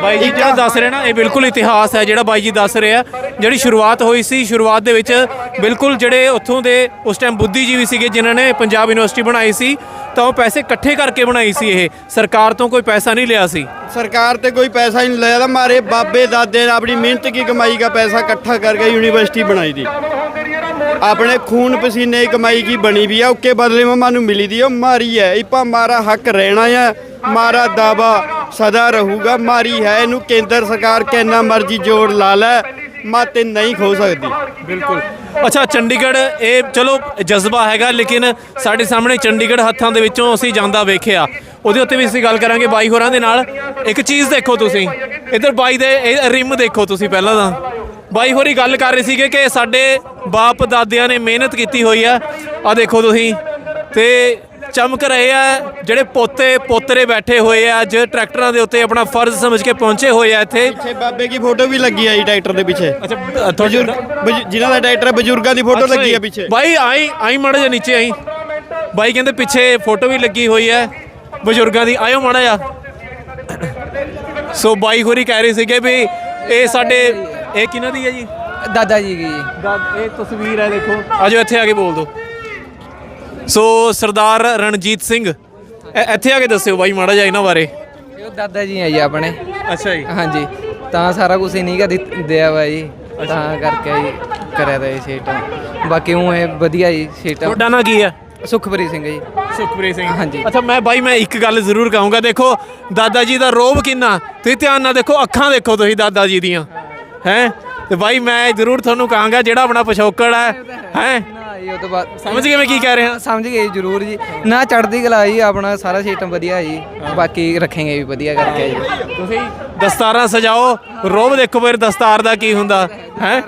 ਬਾਈ ਜੀ ਜਿਹੜਾ ਦੱਸ ਰਹੇ ਨਾ ਇਹ ਬਿਲਕੁਲ ਇਤਿਹਾਸ ਹੈ ਜਿਹੜਾ ਬਾਈ ਜੀ ਦੱਸ ਰਹੇ ਆ ਜਿਹੜੀ ਸ਼ੁਰੂਆਤ ਹੋਈ ਸੀ ਸ਼ੁਰੂਆਤ ਦੇ ਵਿੱਚ ਬਿਲਕੁਲ ਜਿਹੜੇ ਉੱਥੋਂ ਦੇ ਉਸ ਟਾਈਮ ਬੁੱਧੀਜੀਵੀ ਸੀਗੇ ਜਿਨ੍ਹਾਂ ਨੇ ਪੰਜਾਬ ਯੂਨੀਵਰਸਿਟੀ ਬਣਾਈ ਸੀ ਤਾਂ ਉਹ ਪੈਸੇ ਇਕੱਠੇ ਕਰਕੇ ਬਣਾਈ ਸੀ ਇਹ। ਸਰਕਾਰ ਤੋਂ ਕੋਈ ਪੈਸਾ ਨਹੀਂ ਲਿਆ ਸੀ। ਸਰਕਾਰ ਤੇ ਕੋਈ ਪੈਸਾ ਹੀ ਨਹੀਂ ਲਿਆ। ਤਾਂ ਮਾਰੇ ਬਾਬੇ ਦਾਦੇ ਨੇ ਆਪਣੀ ਮਿਹਨਤ ਕੀ ਕਮਾਈ ਦਾ ਪੈਸਾ ਇਕੱਠਾ ਕਰਕੇ ਯੂਨੀਵਰਸਿਟੀ ਬਣਾਈ ਦੀ। ਆਪਣੇ ਖੂਨ ਪਸੀਨੇ ਦੀ ਕਮਾਈ ਕੀ ਬਣੀ ਵੀ ਆ, ਉੱਕੇ ਬਦਲੇ ਮੈਂ ਮਾਨੂੰ ਮਿਲੀ ਦੀ। ਉਹ ਮਾਰੀ ਹੈ। ਇਪਾ ਮਾਰਾ ਹੱਕ ਰਹਿਣਾ ਆ, ਮਾਰਾ ਦਾਵਾ ਸਦਾ ਰਹੂਗਾ। ਮਾਰੀ ਹੈ ਇਹਨੂੰ ਕੇਂਦਰ ਸਰਕਾਰ, ਕਿੰਨਾ ਮਰਜ਼ੀ ਜੋੜ ਲਾ ਲੈ। ਮਾਤੇ ਨਹੀਂ ਖੋ ਸਕਦੀ। ਬਿਲਕੁਲ। ਅੱਛਾ ਚੰਡੀਗੜ੍ਹ ਇਹ ਚਲੋ ਜਜ਼ਬਾ ਹੈਗਾ ਲੇਕਿਨ ਸਾਡੇ ਸਾਹਮਣੇ ਚੰਡੀਗੜ੍ਹ ਹੱਥਾਂ ਦੇ ਵਿੱਚੋਂ ਅਸੀਂ ਜਾਂਦਾ ਵੇਖਿਆ। ਉਹਦੇ ਉੱਤੇ ਵੀ ਅਸੀਂ ਗੱਲ ਕਰਾਂਗੇ ਬਾਈ ਹੋਰਾਂ ਦੇ ਨਾਲ। ਇੱਕ ਚੀਜ਼ ਦੇਖੋ ਤੁਸੀਂ। ਇੱਧਰ ਬਾਈ ਦੇ ਇਹ ਰਿਮ ਦੇਖੋ ਤੁਸੀਂ ਪਹਿਲਾਂ ਤਾਂ। ਬਾਈ ਹੋਰੀ ਗੱਲ ਕਰ ਰਹੇ ਸੀਗੇ ਕਿ ਸਾਡੇ ਬਾਪ ਦਾਦਿਆਂ ਨੇ ਮਿਹਨਤ ਕੀਤੀ ਹੋਈ ਆ। ਆ ਦੇਖੋ ਤੁਸੀਂ। ਤੇ ਚਮਕ ਰਹੇ ਆ ਜਿਹੜੇ ਪੋਤੇ ਪੋਤਰੇ ਬੈਠੇ ਹੋਏ ਆ ਅੱਜ ਟਰੈਕਟਰਾਂ ਦੇ ਉੱਤੇ ਆਪਣਾ ਫਰਜ਼ ਸਮਝ ਕੇ ਪਹੁੰਚੇ ਹੋਏ ਆ ਇੱਥੇ। ਪਿੱਛੇ ਬਾਬੇ ਕੀ ਫੋਟੋ ਵੀ ਲੱਗੀ ਆ ਜੀ ਟਰੈਕਟਰ ਦੇ ਪਿੱਛੇ। ਅੱਛਾ ਬਜ਼ੁਰਗ ਬਜ਼ੁ- ਜਿਨ੍ਹਾਂ ਦਾ ਟਰੈਕਟਰ ਹੈ ਬਜ਼ੁਰਗਾਂ ਦੀ ਫੋਟੋ ਲੱਗੀ। ਆ ਪਿੱਛੇ। ਬਾਈ ਆਈ ਆਈ ਮਾੜਾ ਜਿਹਾ ਨੀਚੇ ਆਈ। ਬਾਈ ਕਹਿੰਦੇ ਪਿੱਛੇ ਫੋਟੋ ਵੀ ਲੱਗੀ ਹੋਈ ਹੈ ਬਜ਼ੁਰਗਾਂ ਦੀ। ਆਇਓ ਮਾੜਾ ਜਿਹਾ। ਸੋ ਬਾਈ ਹੋਰੀ ਕਹਿ ਰਹੇ ਸੀਗੇ ਵੀ ਇਹ ਸਾਡੇ ਇਹ ਕਿਹਨਾਂ ਦੀ ਹੈ ਜੀ? ਦਾਦਾ ਜੀ ਕੀ ਇਹ ਤਸਵੀਰ ਹੈ ਦੇਖੋ। ਆਜੋ ਇੱਥੇ ਆ ਕੇ ਬੋਲ ਦਿਓ। ਸੋ ਸਰਦਾਰ ਰਣਜੀਤ ਸਿੰਘ ਇ- ਇੱਥੇ ਆ ਕੇ ਦੱਸਿਓ ਬਾਈ ਮਾੜਾ ਜਿਹਾ ਇਹਨਾਂ ਬਾਰੇ। ਉਹ ਦਾਦਾ ਜੀ ਆ ਜੀ ਆਪਣੇ। ਅੱਛਾ ਜੀ। ਹਾਂਜੀ। ਤਾਂ ਸਾਰਾ ਕੁਝ ਇਨੀ ਕਾ ਦਿਆ ਵਾ ਜੀ। ਤਾਂ ਕਰਕੇ ਜੀ ਕਰਿਆ ਦਾ ਇਹ ਸ਼ੇਟ ਬਾਕੀ ਉਹ ਹੈ ਵਧੀਆ ਜੀ ਸ਼ੇਟ ਤੁਹਾਡਾ ਨਾਂ ਕੀ ਹੈ ਸੁਖਪ੍ਰੀਤ ਸਿੰਘ ਜੀ। ਸੁਖਪ੍ਰੀਤ ਸਿੰਘ। ਹਾਂਜੀ। ਅੱਛਾ ਮੈਂ ਬਾਈ ਮੈਂ ਇੱਕ ਗੱਲ ਜ਼ਰੂਰ ਕਹੂੰਗਾ। ਦੇਖੋ ਦਾਦਾ ਜੀ ਦਾ ਰੋਬ ਕਿੰਨਾ? ਤੁਸੀਂ ਧਿਆਨ ਨਾਲ ਦੇਖੋ ਅੱਖਾਂ ਦੇਖੋ ਤੁਸੀਂ ਦਾਦਾ ਜੀ ਦੀਆਂ। ਹੈ? ਤੇ ਬਾਈ ਮੈਂ ਜ਼ਰੂਰ ਤੁਹਾਨੂੰ ਕਹਾਂਗਾ ਜਿਹੜਾ ਆਪਣਾ ਪਿਛੋਕੜ ਹੈ ਹੈ? ਜੀ ਉਹ ਤੋਂ ਬਾਅਦ ਸਮਝ ਗਏ ਮੈਂ ਕੀ ਕਹਿ ਰਿਹਾ? ਸਮਝ ਗਏ ਜੀ, ਜ਼ਰੂਰ ਜੀ। ਨਾ ਚੜਦੀ ਕਲਾ ਜੀ ਆਪਣਾ ਸਾਰਾ ਸਿਸਟਮ ਵਧੀਆ ਜੀ। ਬਾਕੀ ਰੱਖेंगे ਵੀ ਵਧੀਆ ਕਰਕੇ ਜੀ। ਤੁਸੀਂ ਦਸਤਾਰਾਂ ਸਜਾਓ ਰੋਬ ਦੇਖੋ ਫਿਰ ਦਸਤਾਰ ਦਾ ਕੀ ਹੁੰਦਾ ਹੈ?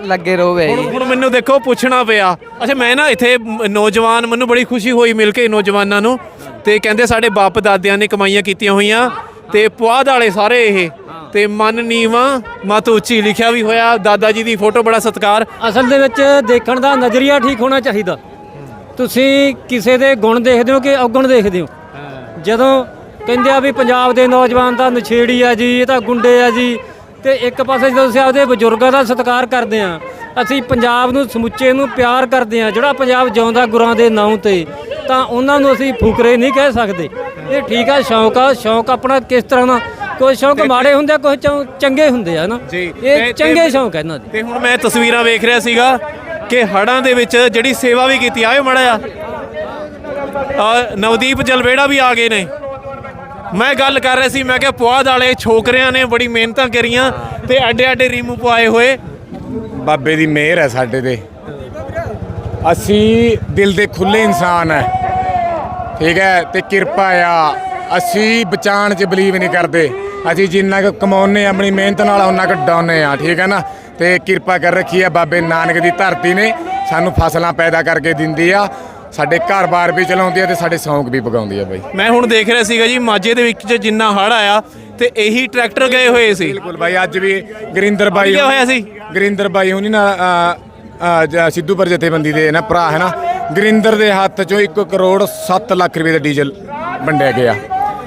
ਲੱਗੇ ਰਹੋ ਵੇ ਹੁਣ ਜੀ। ਹੁਣ ਮੈਨੂੰ ਦੇਖੋ ਪੁੱਛਣਾ ਪਿਆ। ਅੱਛਾ ਮੈਂ ਨਾ ਇੱਥੇ ਮ- ਨੌਜਵਾਨ ਮੈਨੂੰ ਬੜੀ ਖੁਸ਼ੀ ਹੋਈ ਮਿਲ ਕੇ ਨੌਜਵਾਨਾਂ ਨੂੰ। ਤੇ ਕਹਿੰਦੇ ਸਾਡੇ ਬਾਪ ਦਾਦਿਆਂ ਨੇ ਕਮਾਈਆਂ ਕੀਤੀਆਂ ਹੋਈਆਂ। ਤੇ ਪੁਆਧ ਵਾਲੇ ਸਾਰੇ ਇਹ। ਤੇ ਮਨ ਨੀਵਾ ਮਤ ਉੱਚੀ ਲਿਖਿਆ ਵੀ ਹੋਇਆ। ਦਾਦਾ ਜੀ ਦੀ ਫੋਟੋ ਬੜਾ ਸਤਿਕਾਰ। ਅਸਲ ਦੇ ਵਿੱਚ ਦੇਖਣ ਦਾ ਨਜ਼ਰੀਆ ਠੀਕ ਹੋਣਾ ਚਾਹੀਦਾ। ਤੁਸੀਂ ਕਿਸੇ ਦੇ ਗੁਣ ਦੇਖਦੇ ਹੋ ਕਿ ਔਗਣ ਦੇਖਦੇ ਹੋ? ਜਦੋਂ ਕਹਿੰਦੇ ਆ ਵੀ ਪੰਜਾਬ ਦੇ ਨੌਜਵਾਨ ਤਾਂ ਨਛੇੜੀ ਆ ਜੀ ਇਹ ਤਾਂ ਗੁੰਡੇ ਆ ਜੀ। ਤੇ ਇੱਕ ਪਾਸੇ ਜਦੋਂ ਅਸੀਂ ਆਪਦੇ ਬਜ਼ੁਰਗਾਂ ਦਾ ਸਤਿਕਾਰ ਕਰਦੇ ਆ ਅਸੀਂ ਪੰਜਾਬ ਨੂੰ ਸਮੁੱਚੇ ਨੂੰ ਪਿਆਰ ਕਰਦੇ ਆ ਜਿਹੜਾ ਪੰਜਾਬ ਜਿਉਂਦਾ ਗੁਰਾਂ ਦੇ ਨਾਂ ਤੇ ਤਾਂ ਉਹਨਾਂ ਨੂੰ ਅਸੀਂ ਫੁਕਰੇ ਨਹੀਂ ਕਹਿ ਸਕਦੇ। ਇਹ ਠੀਕ ਆ ਸ਼ੌਂਕ ਆ ਸ਼ੌਂਕ ਆਪਣਾ ਕਿਸ ਤਰ੍ਹਾਂ ਦਾ ਕੋਈ ਸ਼ੌਂਕ ਮਾੜੇ ਹੁੰਦੇ ਆ ਕੁਝ ਚੰਗੇ ਹੁੰਦੇ ਆ ਨਾ। ਇਹ ਚੰਗੇ ਸ਼ੌਂਕ ਇਹਨਾਂ ਦੇ। ਤੇ ਹੁਣ ਮੈਂ ਤਸਵੀਰਾਂ ਵੇਖ ਰਿਹਾ ਸੀਗਾ ਕਿ ਹੜਾਂ ਦੇ ਵਿੱਚ ਜਿਹੜੀ ਸੇਵਾ ਵੀ ਕੀਤੀ ਆਇਓ ਮੜਾ ਆ ਨਵਦੀਪ ਜਲਵੇੜਾ ਵੀ ਆ ਗਏ ਨੇ। ਮੈਂ ਗੱਲ ਕਰ ਰਿਹਾ ਸੀ ਮੈਂ ਕਿਹਾ ਪੁਆਧ ਵਾਲੇ ਛੋਕਰਿਆਂ ਨੇ ਬੜੀ ਮਿਹਨਤਾਂ ਕਰੀਆਂ ਤੇ ਐਡੇ ਐਡੇ ਰੀਮੂ ਪਵਾਏ ਹੋਏ। ਬਾਬੇ ਦੀ ਮਿਹਰ ਹੈ ਸਾਡੇ ਤੇ। ਅਸੀਂ ਦਿਲ ਦੇ ਖੁੱਲੇ ਇਨਸਾਨ ਹੈ। ਠੀਕ ਹੈ ਤੇ ਕਿਰਪਾ ਆ। ਅਸੀਂ ਬਚਾਣ 'ਚ ਬਲੀਵ ਨਹੀਂ ਕਰਦੇ। ਅਸੀਂ ਜਿੰਨਾ ਕੁ ਕਮਾਉਨੇ ਆਪਣੀ ਮਿਹਨਤ ਨਾਲ ਉਹਨਾਂ ਕੁ ਡਾਉਨੇ ਆ ਠੀਕ ਹੈ ਨਾ? ਤੇ ਕਿਰਪਾ ਕਰ ਰੱਖੀ ਹੈ ਬਾਬੇ ਨਾਨਕ ਦੀ ਧਰਤੀ ਨੇ। ਸਾਨੂੰ ਫਸਲਾਂ ਪੈਦਾ ਕਰਕੇ ਦਿੰਦੀ ਆ। ਸਾਡੇ ਘਰ-ਬਾਰ ਵੀ ਚਲਾਉਂਦੀ ਆ ਤੇ ਸਾਡੇ ਸ਼ੌਂਕ ਵੀ ਪਗਾਉਂਦੀ ਆ ਬਾਈ। ਮੈਂ ਹੁਣ ਦੇਖ ਰਿਹਾ ਸੀਗਾ ਜੀ ਮਾਝੇ ਦੇ ਵਿੱਚ ਜਿੰਨਾ ਹੜ ਆਇਆ ਤੇ ਇਹੀ ਟਰੈਕਟਰ ਗਏ ਹੋਏ ਸੀ। ਬਿਲਕੁਲ ਬਾਈ ਅੱਜ ਵੀ ਗੁਰਿੰਦਰ ਬਾਈ ਗਿਆ ਹੋਇਆ ਸੀ? ਗੁਰਿੰਦਰ ਬਾਈ ਹੁਣੀ ਨਾ ਅ, ਅ, ਜ- ਸਿੱਧੂਪੁਰ ਜਥੇਬੰਦੀ ਦੇ ਨਾ ਭਰਾ ਹੈ ਨਾ? ਗੁਰਿੰਦਰ ਦੇ ਹੱਥ ਚੋਂ 1 ਕਰੋੜ 7 ਲੱਖ ਰੁਪਏ ਦਾ ਡੀਜ਼ਲ ਵੰਡਿਆ ਗਿਆ।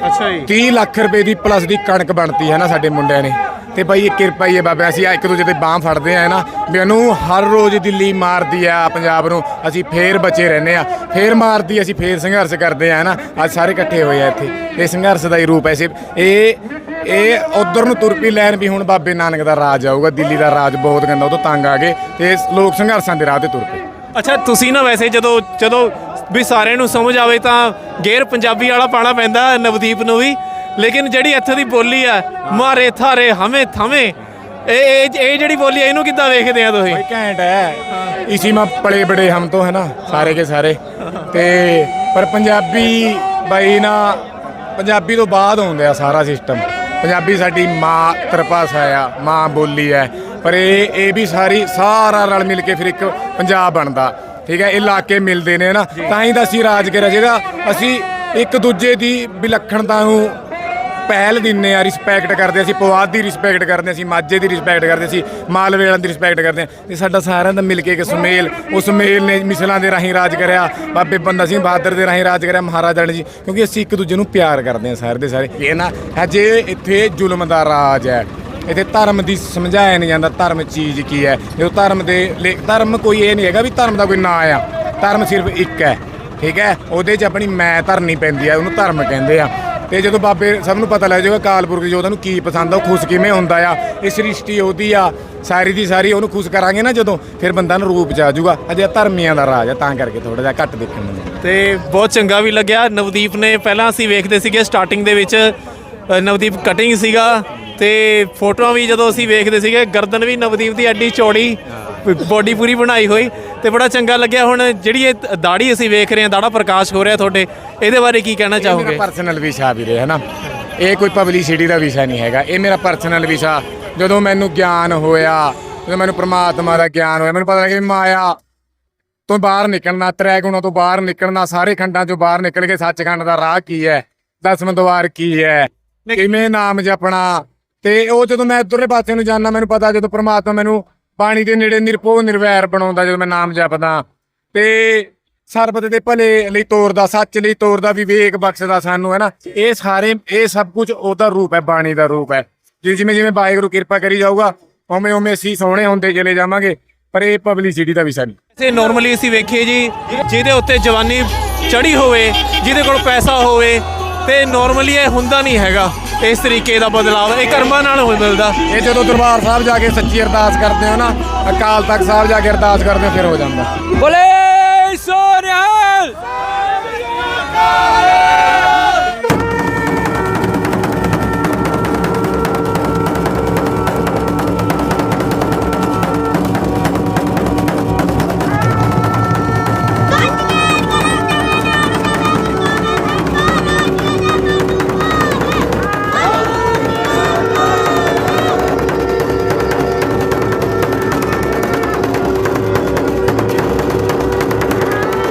ਅੱਛਾ ਜੀ। 30 ਲੱਖ ਰੁਪਏ ਦੀ ਪਲੱਸ ਦੀ ਕਣਕ ਬਣਤੀ ਹੈ ਨਾ ਸਾਡੇ ਮੁੰਡਿਆਂ ਨੇ। ਤੇ ਭਾਈ ਇਹ ਕਿਰਪਾ ਹੀ ਹੈ ਬਾਬਾ, ਅਸੀਂ ਇੱਕ ਦੂਜੇ ਤੇ ਬਾਹ ਫੜਦੇ ਆ ਨਾ? ਮੈਨੂੰ ਹਰ ਰੋਜ਼ ਦਿੱਲੀ ਮਾਰਦੀ ਆ ਪੰਜਾਬ ਨੂੰ। ਅਸੀਂ ਫੇਰ ਬਚੇ ਰਹਿੰਦੇ ਆ ਫੇਰ ਮਾਰਦੀ, ਅਸੀਂ ਫੇਰ ਸੰਘਰਸ਼ ਕਰਦੇ ਆ ਨਾ? ਅੱਜ ਸਾਰੇ ਇਕੱਠੇ ਹੋਏ ਆ ਇੱਥੇ। ਇਹ ਸੰਘਰਸ਼ ਦਾ ਹੀ ਰੂਪ ਹੈ ਸੀ ਇਹ ਇਹ ਉਧਰ ਨੂੰ ਤੁਰਪੀ ਲੈਣ ਵੀ ਹੁਣ ਬਾਬੇ ਨਾਨਕ ਦਾ ਰਾਜ ਆਊਗਾ, ਦਿੱਲੀ ਦਾ ਰਾਜ ਬਹੁਤ ਗੰਦਾ ਉਹ ਤੋਂ ਤੰਗ ਆ ਗਏ ਤੇ ਲੋਕ ਸੰਘਰਸ਼ਾਂ ਦੇ ਰਾਹ ਤੇ ਤੁਰ ਪਏ। ਅੱਛਾ, ਤੁਸੀਂ ਨਾ ਵੈਸੇ ਜਦੋਂ ਜਦੋਂ ਵੀ ਸਾਰਿਆਂ ਨੂੰ ਸਮਝ ਆਵੇ ਤਾਂ ਗੇਰ ਪੰਜਾਬੀ ਵਾਲਾ ਪਾਣਾ ਪੈਂਦਾ, ਨਵਦੀਪ ਨੂੰ ਵੀ। ਲੇਕਿਨ ਜਿਹੜੀ ਇੱਥੇ ਦੀ ਬੋਲੀ ਆ ਮਾਰੇ ਥਾਰੇ ਹਮੇ ਥਮੇ ਇਹ ਇਹ ਇਹ ਜਿਹੜੀ ਬੋਲੀ ਹੈ ਇਹਨੂੰ ਕਿੱਦਾਂ ਵੇਖਦੇ ਆ ਤੁਸੀਂ भाई घैंट है इसी में पले बड़े हम तो है ना सारे के सारे ਤੇ ਪਰ ਪੰਜਾਬੀ ਬਾਈ ਨਾ ਪੰਜਾਬੀ ਤੋਂ ਬਾਅਦ ਆਉਂਦਾ ਆ ਸਾਰਾ ਸਿਸਟਮ ਪੰਜਾਬੀ ਸਾਡੀ ਮਾਤਰ ਭਾਸ਼ਾ ਆ ਮਾਂ ਬੋਲੀ ਹੈ ਪਰ ਇਹ ਇਹ ਵੀ ਸਾਰੀ ਸਾਰਾ ਰਲ ਮਿਲ ਕੇ ਫਿਰ ਇੱਕ ਪੰਜਾਬ ਬਣਦਾ ਠੀਕ ਹੈ ਇਹ ਇਲਾਕੇ ਮਿਲਦੇ ਨੇ ਨਾ ਤਾਂ ਹੀ ਤਾਂ ਅਸੀਂ ਰਾਜ ਕਰਿਆ ਸੀਗਾ ਅਸੀਂ ਇੱਕ ਦੂਜੇ ਦੀ ਵਿਲੱਖਣਤਾ ਨੂੰ ਪਹਿਲ ਦਿੰਨੇ ਆ ਰਿਸਪੈਕਟ ਕਰਦੇ ਅਸੀਂ ਪਵਾਦ ਦੀ ਰਿਸਪੈਕਟ ਕਰਦੇ ਅਸੀਂ, ਮਾਝੇ ਦੀ ਰਿਸਪੈਕਟ ਕਰਦੇ ਅਸੀਂ, ਮਾਲਵੇ ਵਾਲਿਆਂ ਦੀ ਰਿਸਪੈਕਟ ਕਰਦੇ ਹਾਂ ਤੇ ਸਾਡਾ ਸਾਰਿਆਂ ਦਾ ਮਿਲ ਕੇ ਇੱਕ ਸੁਮੇਲ, ਉਸ ਸੁਮੇਲ ਨੇ ਮਿਸਲਾਂ ਦੇ ਰਾਹੀਂ ਰਾਜ ਕਰਿਆ, ਬਾਬੇ ਬੰਦਾ ਸਿੰਘ ਬਹਾਦਰ ਦੇ ਰਾਹੀਂ ਰਾਜ ਕਰਿਆ ਮਹਾਰਾਜਾ ਜੀ, ਕਿਉਂਕਿ ਅਸੀਂ ਇੱਕ ਦੂਜੇ ਨੂੰ ਪਿਆਰ ਕਰਦੇ ਹਾਂ ਸਾਰੇ ਦੇ ਸਾਰੇ। ਇਹ ਨਾ, ਹਜੇ ਇੱਥੇ ਜ਼ੁਲਮ ਦਾ ਰਾਜ ਹੈ। ਇੱਥੇ ਧਰਮ ਦੀ ਸਮਝਾਇਆ ਨਹੀਂ ਜਾਂਦਾ ਧਰਮ ਚੀਜ਼ ਕੀ ਹੈ। ਜਦੋਂ ਧਰਮ ਦੇ ਲੇ, ਧਰਮ ਕੋਈ ਇਹ ਨਹੀਂ ਹੈਗਾ ਵੀ ਧਰਮ ਦਾ ਕੋਈ ਨਾਂ ਆ। ਧਰਮ ਸਿਰਫ ਇੱਕ ਹੈ, ਠੀਕ ਹੈ? ਉਹਦੇ 'ਚ ਆਪਣੀ ਮੈਂ ਧਰਨੀ ਪੈਂਦੀ ਆ, ਉਹਨੂੰ ਧਰਮ ਕਹਿੰਦੇ ਆ। ਤੇ ਜਦੋਂ ਬਾਬੇ ਸਭ ਨੂੰ ਪਤਾ ਲੱਗ ਜਾਊਗਾ ਕਾਲਪੁਰਖ ਜੀ ਨੂੰ ਕੀ ਪਸੰਦ ਆ ਉਹ ਖੁਸ਼ ਕਿਵੇਂ ਹੁੰਦਾ ਆ ਇਹ ਸ੍ਰਿਸ਼ਟੀ ਉਹਦੀ ਆ ਸਾਰੀ ਦੀ ਸਾਰੀ ਉਹਨੂੰ ਖੁਸ਼ ਕਰਾਂਗੇ ਨਾ ਜਦੋਂ ਫਿਰ ਬੰਦਾ ਨੂੰ ਰੂਪ ਚ ਆ ਜਾਊਗਾ ਅਜੇ ਧਰਮੀਆਂ ਦਾ ਰਾਜ ਆ ਤਾਂ ਕਰਕੇ ਥੋੜਾ ਜਿਹਾ ਘੱਟ ਦੇਖਣ ਨੂੰ ਮਿਲਦਾ। ਤੇ ਬਹੁਤ ਚੰਗਾ ਵੀ ਲੱਗਿਆ ਨਵਦੀਪ ਨੇ ਪਹਿਲਾਂ ਅਸੀਂ ਵੇਖਦੇ ਸੀਗੇ ਸਟਾਰਟਿੰਗ ਦੇ ਵਿੱਚ ਅ, ਨਵਦੀਪ ਕਟਿੰਗ ਸੀਗਾ ਤੇ ਫੋਟੋਆਂ ਵੀ ਜਦੋਂ ਅਸੀਂ ਵੇਖਦੇ ਸੀਗੇ ਗਰਦਨ ਵੀ ਨਵਦੀਪ ਦੀ ਐਡੀ ਚੌੜੀ ਬੋਡੀ ਪੂਰੀ ਬਣਾਈ ਹੋਈ ਤੇ ਬੜਾ ਚੰਗਾ ਲੱਗਿਆ। ਹੁਣ ਜਿਹੜੀ ਇਹ ਦਾੜੀ ਅਸੀਂ ਵੇਖ ਰਹੇ ਹਾਂ ਦਾੜਾ ਪ੍ਰਕਾਸ਼ ਹੋ ਰਿਹਾ ਤੁਹਾਡੇ ਇਹਦੇ ਬਾਰੇ ਕੀ ਕਹਿਣਾ ਚਾਹੋਗੇ ਮੇਰਾ ਪਰਸਨਲ ਵਿਸ਼ਾ ਵੀਰੇ ਹੈ ਨਾ? ਇਹ ਕੋਈ ਪਬਲਿਸਿਟੀ ਦਾ ਵਿਸ਼ਾ ਨਹੀਂ ਹੈਗਾ। ਇਹ ਮੇਰਾ ਪਰਸਨਲ ਵਿਸ਼ਾ। ਜਦੋਂ ਮੈਨੂੰ ਗਿਆਨ ਹੋਇਆ ਜਦੋਂ ਮੈਨੂੰ ਪ੍ਰਮਾਤਮਾ ਦਾ ਗਿਆਨ ਹੋਇਆ ਮੈਨੂੰ ਪਤਾ ਲੱਗਿਆ ਮਾਇਆ ਤੋਂ ਬਾਹਰ ਨਿਕਲਣਾ ਤ੍ਰੈ ਗੁਣਾਂ ਤੋਂ ਬਾਹਰ ਨਿਕਲਣਾ ਸਾਰੇ ਖੰਡਾਂ ਚੋਂ ਬਾਹਰ ਨਿਕਲ ਕੇ ਸੱਚਖੰਡ ਦਾ ਰਾਹ ਕੀ ਹੈ? ਦਸਮ ਦਵਾਰ ਕੀ ਹੈ? ਕਿਵੇਂ ਨਾਮ ਜਪਣਾ? ਤੇ ਉਹ ਜਦੋਂ ਮੈਂ ਉਧਰਲੇ ਪਾਸੇ ਨੂੰ ਜਾਣਾ ਮੈਨੂੰ ਪਤਾ ਜਦੋਂ ਪ੍ਰਮਾਤਮਾ ਮੈਨੂੰ ਪਾਣੀ ਦੇ ਨੇੜੇ ਨਿਰਭਉ ਨਿਰਵੈਰ ਬਣਾਉਂਦਾ ਜਦੋਂ ਮੈਂ ਨਾਮ ਜਪਦਾ। ਤੇ ਸਰਬਤ ਦੇ ਭਲੇ ਲਈ ਤੋਰਦਾ, ਸੱਚ ਲਈ ਤੋਰਦਾ, ਵਿਵੇਕ ਬਖਸ਼ਦਾ ਸਾਨੂੰ, ਹੈ ਨਾ? ਇਹ ਸਾਰੇ, ਇਹ ਸਭ ਕੁਝ ਉਹਦਾ ਰੂਪ ਹੈ, ਬਾਣੀ ਦਾ ਰੂਪ ਹੈ। ਜਿਵੇਂ ਜਿਵੇਂ ਵਾਹਿਗੁਰੂ ਕਿਰਪਾ ਕਰੀ ਜਾਊਗਾ, ਉਵੇਂ ਉਵੇਂ ਅਸੀਂ ਸੋਹਣੇ ਹੁੰਦੇ ਚਲੇ ਜਾਵਾਂਗੇ, ਪਰ ਇਹ ਪਬਲਿਸਿਟੀ ਦਾ ਵਿਸ਼ਾ ਨਹੀਂ। ਤੇ ਨਾਰਮਲੀ ਅਸੀਂ ਵੇਖੀਏ ਜੀ, ਜਿਹਦੇ ਉੱਤੇ ਜਵਾਨੀ ਚੜੀ ਹੋਵੇ, ਜਿਹਦੇ ਕੋਲ ਪੈਸਾ ਹੋਵੇ ਤੇ ਨਾਰਮਲੀ ਇਹ ਹੁੰਦਾ ਨਹੀਂ ਹੈਗਾ। ਇਸ ਤਰੀਕੇ ਦਾ ਬਦਲਾਅ ਇਹ ਕਰਮਾਂ ਨਾਲ ਹੋ ਮਿਲਦਾ। ਇਹ ਜਦੋਂ ਦਰਬਾਰ ਸਾਹਿਬ ਜਾ ਕੇ ਸੱਚੀ ਅਰਦਾਸ ਕਰਦੇ ਹੋ ਨਾ ਅਕਾਲ ਤਖਤ ਸਾਹਿਬ ਜਾ ਕੇ ਅਰਦਾਸ ਕਰਦੇ ਫਿਰ ਹੋ ਜਾਂਦਾ। ਬੋਲੇ ਸੋਨਿਹਾਲ ਸਤਿ ਸ੍ਰੀ ਅਕਾਲ!